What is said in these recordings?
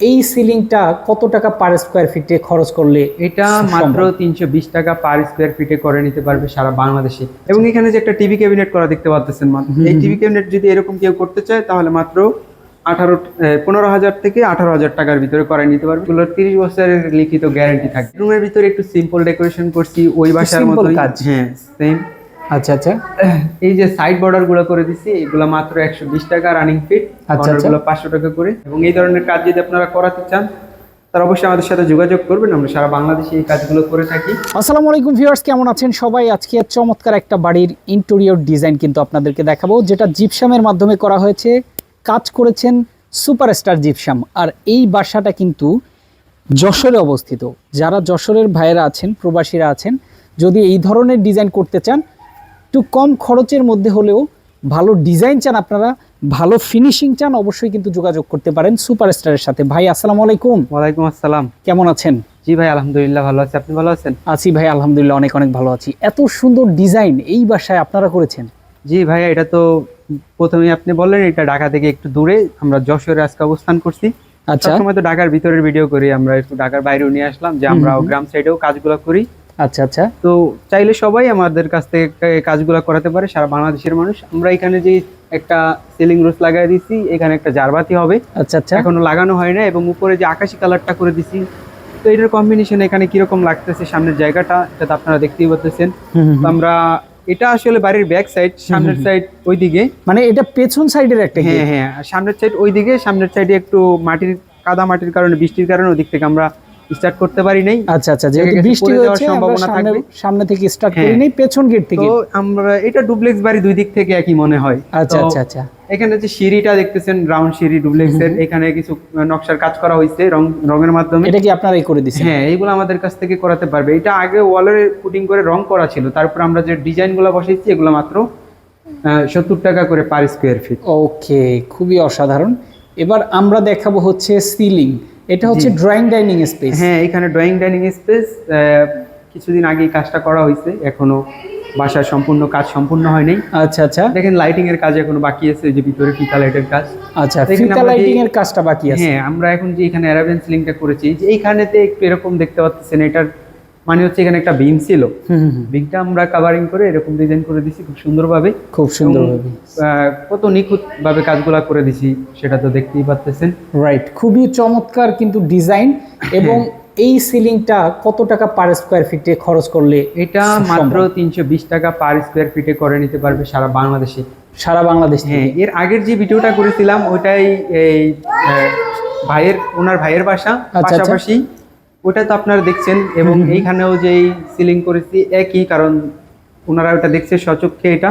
এই সিলিংটা কত টাকা পার স্কোয়ার ফিটে খরচ করলে এটা মাত্র তিনশো বিশ টাকা পার স্কোয়ার ফিটে করে নিতে পারবে সারা বাংলাদেশে। এবং এখানে যে একটা টিভি ক্যাবিনেট করা দেখতে পাচ্ছেন এই টিভি ক্যাবিনেট যদি এরকম কেউ করতে চায় তাহলে মাত্র আঠারো পনেরো হাজার থেকে আঠারো হাজার টাকার ভিতরে করে নিতে পারবে। এগুলোর তিরিশ বছরের লিখিত গ্যারান্টি থাকে রুমের ভিতরে একটু সিম্পল ডেকোরেশন করছি ওই বাসার মতো কাজ। হ্যাঁ সেম আচ্ছা আচ্ছা। এই যে সাইড বর্ডারগুলো করে দিছি এগুলো মাত্র একশো বিশ টাকা রানিং ফিট আচ্ছা, বর্ডারগুলো পাঁচশো টাকা করে। এবং এই ধরনের কাজ যদি আপনারা করাতে চান তাহলে অবশ্যই আমাদের সাথে যোগাযোগ করবেন। আমরা সারা বাংলাদেশে এই কাজগুলো করে থাকি। আসসালামু আলাইকুম ভিউয়ার্স কেমন আছেন সবাই? আজকে চমৎকার একটা বাড়ির ইন্টেরিয়র ডিজাইন কিন্তু আপনাদেরকে দেখাবো যেটা জিপসামের মাধ্যমে করা হয়েছে। কাজ করেছেন সুপারস্টার জিপসাম। আর এই বাসাটা কিন্তু যশোরে অবস্থিত। যারা যশোরের ভাইয়েরা আছেন প্রবাসীরা আছেন যদি এই ধরনের ডিজাইন করতে চান একটু কম খরচের মধ্যে হলেও ভালো ডিজাইন চান আপনারা ভালো ফিনিশিং চান অবশ্যই কিন্তু যোগাযোগ করতে পারেন সুপারস্টারের সাথে। ভাই আসসালামু আলাইকুম। ওয়ালাইকুম আসসালাম। কেমন আছেন? জি ভাই আলহামদুলিল্লাহ ভালো আছি। আপনি ভালো আছেন? আছি ভাই আলহামদুলিল্লাহ অনেক অনেক ভালো আছি। এত সুন্দর ডিজাইন এই বাসায় আপনারা করেছেন? জি ভাইয়া এটা তো প্রথমে আপনি বললেন এটা ঢাকা থেকে একটু দূরে। আমরা যশোরে আজকে অবস্থান করছি। আচ্ছা। সবসময় তো ঢাকার ভিতরের ভিডিও করি আমরা একটু ঢাকার বাইরেও নিয়ে আসলাম যে আমরা গ্রাম সাইডেও কাজগুলো করি। আচ্ছা আচ্ছা। তো চাইলে সবাই আমাদের কাছ থেকে কাজগুলো করাতে পারে সারা বাংলাদেশের মানুষ। আমরা এখানে যে একটা সিলিং রোজ লাগাই দিছি এখানে একটা জারবাতি হবে। আচ্ছা আচ্ছা। এখনও লাগানো হয় না এবং উপরে যে আকাশি কালারটা করে দিছি তো এটার কম্বিনেশন এখানে কীরকম লাগতেছে সামনের জায়গাটা এটা আপনারা দেখতেই পাচ্ছেন আমরা এটা আসলে বাড়ির ব্যাক সাইড সামনের সাইড ওইদিকে। মানে এটা পেছন সাইডের একটা হ্যাঁ হ্যাঁ সামনের সাইড ওইদিকে সামনের সাইডে একটু মাটির কাদা মাটির কারণে বৃষ্টির কারণে ওদিক থেকে আমরা স্টার্ট করতে পারি নাই। আচ্ছা আচ্ছা যেহেতু বৃষ্টি হয়েছে সম্ভাবনা সামনে থাকবে। সামনে থেকে স্টার্ট হ্যাঁ। করি নেই পেছন গেট থেকে। তো আমরা এটা ডুপ্লেক্স বাড়ি দুই দিক থেকে একই মনে হয়। আচ্ছা আচ্ছা আচ্ছা। এখানে যে সিঁড়িটা দেখতেছেন রাউন্ড সিঁড়ি ডুপ্লেক্স এর এখানে কিছু নকশার কাজ করা হয়েছে রং রঙের মাধ্যমে। এটা কি আপনারাই করে দিছেন? হ্যাঁ এইগুলো আমাদের কাছ থেকে করাতে পারবে। এটা আগে ওয়ালের পুটিং করে রং করা ছিল। তারপর আমরা যে ডিজাইনগুলো বসাইছি এগুলো মাত্র সত্তর টাকা করে পার স্কোয়ার ফিট ওকে খুবই অসাধারণ। এবার আমরা দেখাবো হচ্ছে সিলিং এটা হচ্ছে ড্রয়িং ডাইনিং স্পেস হ্যাঁ এখানে ড্রয়িং ডাইনিং স্পেস কিছুদিন আগে কাজটা করা হয়েছে এখনও বাসার সম্পূর্ণ কাজ সম্পূর্ণ হয় নাই। আচ্ছা আচ্ছা। দেখেন লাইটিং এর কাজ এখনও বাকি আছে যে ভিতরে ফিতা লাইটের কাজ। আচ্ছা ফিতা লাইটিং এর কাজটা বাকি আছে। হ্যাঁ আমরা এখন যে এখানে অ্যারাবেন্স সিলিংটা করেছি যে এইখানেতে একটু এরকম দেখতে পাচ্ছেন এটার মানে হচ্ছে এখানে একটা বিম ছিল। বিমটা আমরা কাভারিং করে এরকম ডিজাইন করে দিছি খুব সুন্দরভাবে। খুব সুন্দরভাবে। কত নিখুঁত ভাবে কাজগুলা করে দিছি সেটা তো দেখতেই পাচ্ছেন রাইট খুবই চমৎকার কিন্তু ডিজাইন এবং এই সিলিংটা কত টাকা পার স্কোয়ার ফিটে খরচ করলে এটা মাত্র তিনশো বিশ টাকা পার স্কোয়ার ফিটে করে নিতে পারবে সারা বাংলাদেশে। সারা বাংলাদেশ? হ্যাঁ এর আগের যে ভিডিওটা করেছিলাম ওইটাই এই ভাইয়ের ওনার ভাইয়ের বাসা আচ্ছা। পাশাপাশি। ওটা তো আপনারা দেখছেন এবং এইখানেও যেই সিলিং করেছি একই কারণ ওনারা ওটা দেখছে সচক্ষে এটা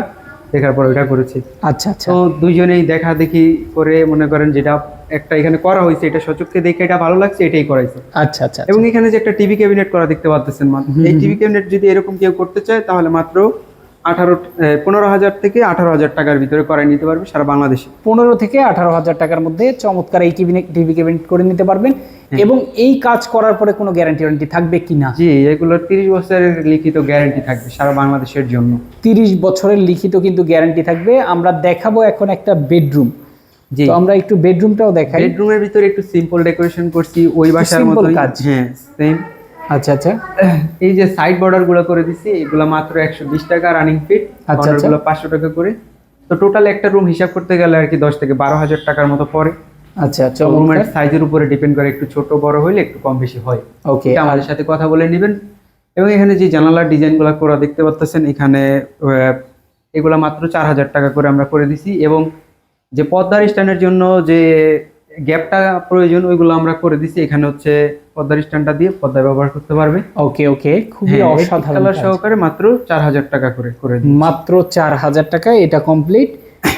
দেখার পর ওটা করেছে। আচ্ছা আচ্ছা। তো দুইজনেই দেখা দেখি করে মনে করেন যেটা একটা এখানে করা হয়েছে এটা সচক্ষে দেখে এটা ভালো লাগছে এটাই করাইছে। আচ্ছা আচ্ছা এবং এখানে যে একটা টিভি ক্যাবিনেট করা দেখতে পাচ্ছেন মানে এই টিভি ক্যাবিনেট যদি এরকম কেউ করতে চায় তাহলে মাত্র আঠারো পনেরো হাজার থেকে আঠারো হাজার টাকার ভিতরে করাই নিতে পারবে সারা বাংলাদেশে। পনেরো থেকে আঠারো হাজার টাকার মধ্যে চমৎকার এই টিভি টিভি ক্যাবিনেট করে নিতে পারবেন এবং এই কাজ করার পরে কোনো গ্যারান্টি ওয়ারেন্টি থাকবে কি না? জি এগুলোর তিরিশ বছরের লিখিত গ্যারান্টি থাকবে সারা বাংলাদেশের জন্য। তিরিশ বছরের লিখিত কিন্তু গ্যারান্টি থাকবে। আমরা দেখাবো এখন একটা বেডরুম জি। আমরা একটু বেডরুমটাও দেখাই। বেডরুমের ভিতরে একটু সিম্পল ডেকোরেশন করছি ওই বাসার মতো কাজ। হ্যাঁ সেম আচ্ছা আচ্ছা। এই যে সাইড বর্ডারগুলো করে দিছি এগুলো মাত্র একশো বিশ টাকা রানিং ফিট আচ্ছা, বর্ডার আচ্ছা। গুলো পাঁচশো টাকা করে। তো টোটাল একটা রুম হিসাব করতে গেলে আর কি দশ থেকে বারো হাজার টাকার মতো পড়ে। আচ্ছা রুমের সাইজের উপরে ডিপেন্ড করে একটু ছোট বড় হইলে একটু কম বেশি হয়। ওকে আমাদের সাথে কথা বলে নেবেন। এবং এখানে যে জানালার ডিজাইনগুলো করা দেখতে পাচ্ছেন এখানে এগুলা মাত্র চার হাজার টাকা করে আমরা করে দিছি। এবং যে পদ্মার স্ট্যান্ডের জন্য যে গ্যাপটা প্রয়োজন ওইগুলো আমরা করে দিছি। এখানে হচ্ছে পদ্মার স্ট্যান্ডটা দিয়ে পদ্মায় ব্যবহার করতে পারবে। ওকে ওকে খুবই হ্যাঁ, অসাধারণ কালার সহকারে মাত্র চার হাজার টাকা করে করে মাত্র চার হাজার টাকায় এটা কমপ্লিট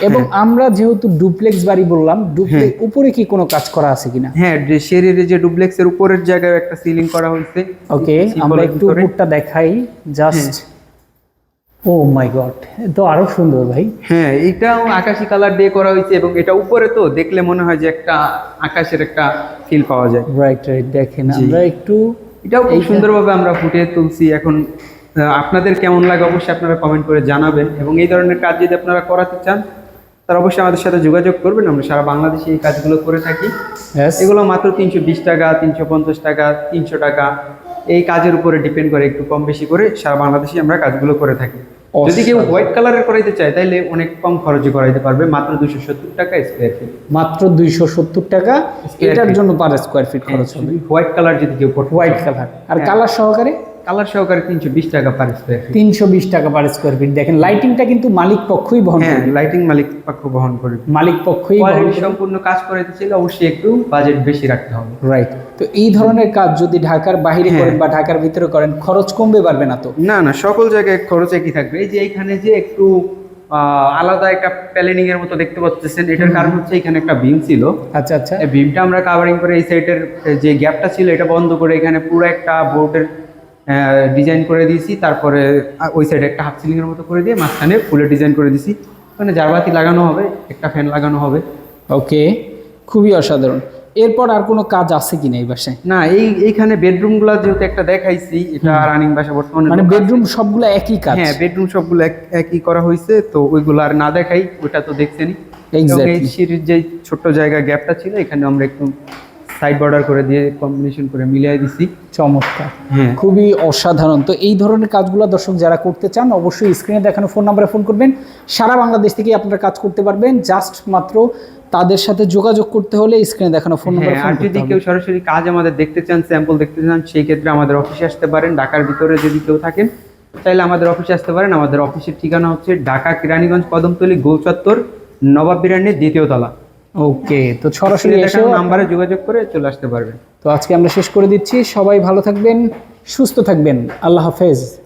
এবং আমরা যেহেতু ডুপ্লেক্স বাড়ি বললাম ডুপ্লেক্স উপরে কি কোনো কাজ করা আছে কিনা? হ্যাঁ শেরির যে ডুপ্লেক্স এর উপরের জায়গায় একটা সিলিং করা হয়েছে। ওকে আমরা একটু উপরটা দেখাই জাস্ট ও মাই গড তো আরও সুন্দর ভাই। হ্যাঁ এটাও আকাশি কালার দিয়ে করা হয়েছে এবং এটা উপরে তো দেখলে মনে হয় যে একটা আকাশের একটা ফিল পাওয়া যায়। রাইট রাইট দেখেন আমরা একটু এটাও খুব সুন্দরভাবে আমরা ফুটিয়ে তুলছি। এখন আপনাদের কেমন লাগে অবশ্যই আপনারা কমেন্ট করে জানাবেন এবং এই ধরনের কাজ যদি আপনারা করাতে চান তারা অবশ্যই আমাদের সাথে যোগাযোগ করবেন। আমরা সারা বাংলাদেশে এই কাজগুলো করে থাকি. এগুলো মাত্র তিনশো বিশ টাকা তিনশো পঞ্চাশ টাকা তিনশো টাকা। এই কাজের উপরে ডিপেন্ড করে একটু কম বেশি করে সারা বাংলাদেশে আমরা কাজগুলো করে থাকি। যদি কেউ হোয়াইট কালারের করাইতে চায় তাহলে অনেক কম খরচে করাইতে পারবে। মাত্র দুশো সত্তর টাকা স্কোয়ার ফিট মাত্র দুইশো সত্তর টাকা। এটার জন্য পার স্কোয়ার ফিট খরচ হবে। হোয়াইট কালার যদি কেউ হোয়াইট কালার। আর হ্যাঁ। কালার সহকারে? কালার সহকারে তিনশো বিশ টাকা পার স্কোয়ার ফিট তিনশো বিশ টাকা পার স্কোয়ার ফিট দেখেন লাইটিংটা কিন্তু মালিক পক্ষই বহন হ্যাঁ লাইটিং মালিক পক্ষ বহন করবে মালিক পক্ষই সম্পূর্ণ কাজ করাইতে চাইলে অবশ্যই একটু বাজেট বেশি রাখতে হবে। রাইট তো এই ধরনের কাজ যদি ঢাকার বাইরে হ্যাঁ। করেন বা ঢাকার ভিতরে করেন খরচ কমবে পারবে না তো? না না সকল জায়গায় খরচ একই থাকবে। এই যে এখানে যে একটু আলাদা একটা প্ল্যানিং এর মতো দেখতে পাচ্ছেন এটার কারণ হচ্ছে এখানে একটা বিম ছিল। আচ্ছা আচ্ছা। এই বিমটা আমরা কাভারিং করে এই সাইডের যে গ্যাপটা ছিল এটা বন্ধ করে এখানে পুরো একটা বোর্ডের ডিজাইন করে দিয়েছি। তারপরে ওই সাইডে একটা হাফ সিলিং এর মতো করে দিয়ে মাঝখানে ফুলের ডিজাইন করে দিয়েছি। ওখানে জারবাতি লাগানো হবে একটা ফ্যান লাগানো হবে। ওকে খুবই অসাধারণ। এরপর আর কোনো কাজ আছে কিনা এই বাসায়? না এই এইখানে বেডরুমগুলো যেহেতু একটা দেখাইছি এটা রানিং বাসা বর্তমানে মানে। বেডরুম সবগুলো একই কাজ? হ্যাঁ বেডরুম সবগুলো এক- একই করা হয়েছে তো ওইগুলো আর না দেখাই ওটা তো দেখছেনই। এবং এই সিঁড়ির যে ছোট্ট জায়গা গ্যাপটা ছিল এখানে আমরা একটু সাইড বর্ডার করে দিয়ে কম্বিনেশন করে মিলিয়ে দিছি। চমৎকার। হ্যাঁ। খুবই অসাধারণ। তো এই ধরনের কাজগুলো দর্শক যারা করতে চান অবশ্যই স্ক্রিনে দেখানো ফোন নাম্বারে ফোন করবেন। সারা বাংলাদেশ থেকে আপনারা কাজ করতে পারবেন। জাস্ট মাত্র তাদের সাথে যোগাযোগ করতে হলে স্ক্রিনে দেখানো ফোন নাম্বারে হ্যাঁ, আর যদি কেউ সরাসরি কাজ আমাদের দেখতে চান স্যাম্পল দেখতে চান সেই ক্ষেত্রে আমাদের অফিসে আসতে পারেন। ঢাকার ভিতরে যদি কেউ থাকেন তাহলে আমাদের অফিসে আসতে পারেন। আমাদের অফিসের ঠিকানা হচ্ছে ঢাকা কিরানীগঞ্জ কদমতলী গোল চত্বর নবাব বিরানির দ্বিতীয় তলা। ওকে তো সরাসরি এসেও নাম্বারে যোগাযোগ করে চলে আসতে পারবেন। তো আজকে আমরা শেষ করে দিচ্ছি। সবাই ভালো থাকবেন সুস্থ থাকবেন। আল্লাহ হাফেজ।